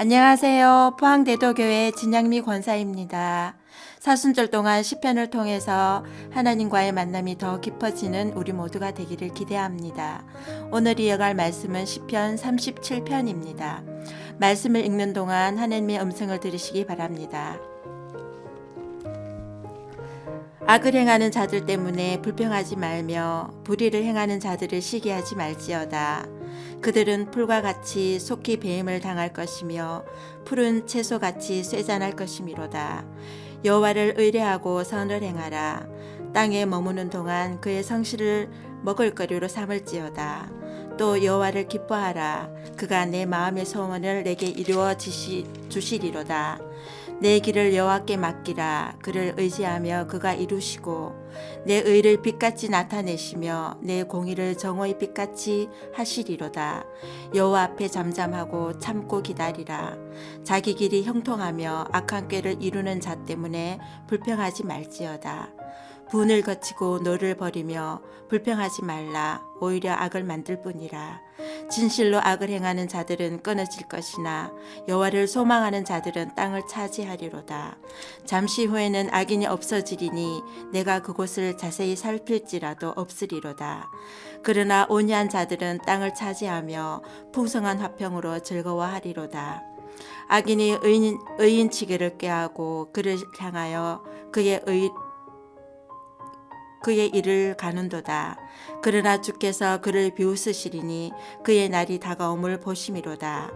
안녕하세요. 포항대도교회 진양미 권사입니다. 사순절 동안 시편을 통해서 하나님과의 만남이 더 깊어지는 우리 모두가 되기를 기대합니다. 오늘 이어갈 말씀은 시편 37편입니다. 말씀을 읽는 동안 하나님의 음성을 들으시기 바랍니다. 악을 행하는 자들 때문에 불평하지 말며 불의를 행하는 자들을 시기하지 말지어다. 그들은 풀과 같이 속히 배임을 당할 것이며 푸른 채소같이 쇠잔할 것이미로다. 여호와를 의뢰하고 선을 행하라. 땅에 머무는 동안 그의 성실을 먹을 거리로 삼을지어다. 또 여호와를 기뻐하라. 그가 내 마음의 소원을 내게 이루어 주시리로다. 내 길을 여호와께 맡기라. 그를 의지하며 그가 이루시고 내 의를 빛같이 나타내시며 내 공의를 정오의 빛같이 하시리로다. 여호와 앞에 잠잠하고 참고 기다리라. 자기 길이 형통하며 악한 꾀를 이루는 자 때문에 불평하지 말지어다. 분을 거치고 노를 버리며 불평하지 말라. 오히려 악을 만들 뿐이라. 진실로 악을 행하는 자들은 끊어질 것이나 여호와를 소망하는 자들은 땅을 차지하리로다. 잠시 후에는 악인이 없어지리니 내가 그곳을 자세히 살필지라도 없으리로다. 그러나 온유한 자들은 땅을 차지하며 풍성한 화평으로 즐거워하리로다. 악인이 의인, 의인 치기를 꾀하고 그를 향하여 그의 의 그의 일을 가는도다. 그러나 주께서 그를 비웃으시리니 그의 날이 다가옴을 보심이로다.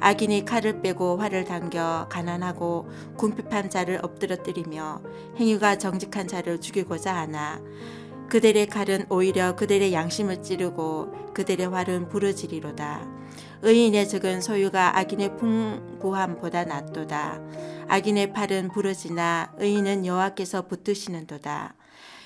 악인이 칼을 빼고 활을 당겨 가난하고 궁핍한 자를 엎드러뜨리며 행위가 정직한 자를 죽이고자 하나 그들의 칼은 오히려 그들의 양심을 찌르고 그들의 활은 부러지리로다. 의인의 적은 소유가 악인의 풍부함보다 낫도다. 악인의 팔은 부러지나 의인은 여호와께서 붙드시는도다.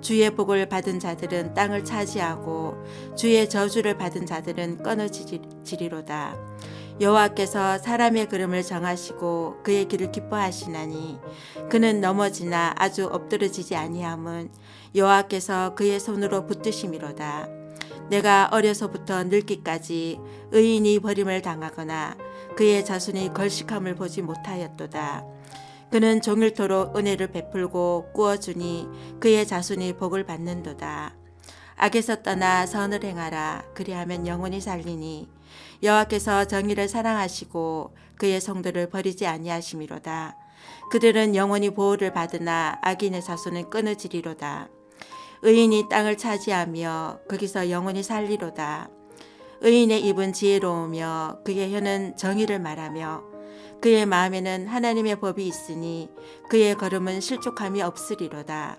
주의 복을 받은 자들은 땅을 차지하고 주의 저주를 받은 자들은 끊어지리로다. 여호와께서 사람의 걸음을 정하시고 그의 길을 기뻐하시나니 그는 넘어지나 아주 엎드러지지 아니함은 여호와께서 그의 손으로 붙드심이로다. 내가 어려서부터 늙기까지 의인이 버림을 당하거나 그의 자손이 걸식함을 보지 못하였도다. 그는 종일토록 은혜를 베풀고 꾸어주니 그의 자손이 복을 받는도다. 악에서 떠나 선을 행하라. 그리하면 영원히 살리니 여호와께서 정의를 사랑하시고 그의 성도를 버리지 아니하심이로다. 그들은 영원히 보호를 받으나 악인의 자손은 끊어지리로다. 의인이 땅을 차지하며 거기서 영원히 살리로다. 의인의 입은 지혜로우며 그의 혀는 정의를 말하며 그의 마음에는 하나님의 법이 있으니 그의 걸음은 실족함이 없으리로다.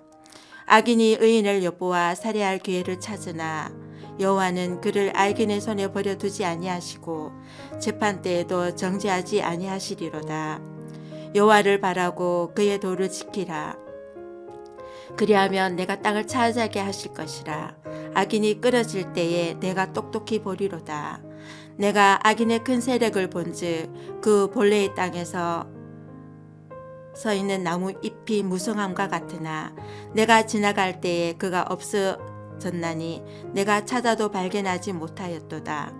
악인이 의인을 엿보아 살해할 기회를 찾으나 여호와는 그를 악인의 손에 버려두지 아니하시고 재판 때에도 정죄하지 아니하시리로다. 여호와를 바라고 그의 도를 지키라. 그리하면 내가 땅을 차지하게 하실 것이라. 악인이 끊어질 때에 내가 똑똑히 보리로다. 내가 악인의 큰 세력을 본즉 그 본래의 땅에서 서 있는 나무 잎이 무성함과 같으나 내가 지나갈 때에 그가 없어졌나니 내가 찾아도 발견하지 못하였도다.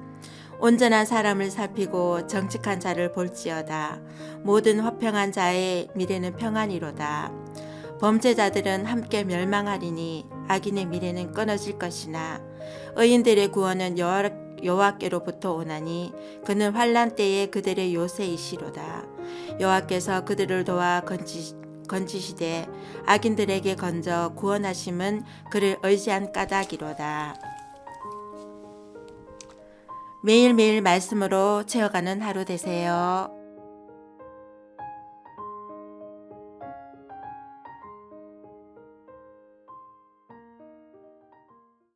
온전한 사람을 살피고 정직한 자를 볼지어다. 모든 화평한 자의 미래는 평안이로다. 범죄자들은 함께 멸망하리니 악인의 미래는 끊어질 것이나 의인들의 구원은 여호와께로부터 오나니 그는 환란 때에 그들의 요새이시로다. 여호와께서 그들을 도와 건지, 건지시되 악인들에게 건져 구원하심은 그를 의지한 까닭이로다. 매일매일 말씀으로 채워가는 하루 되세요.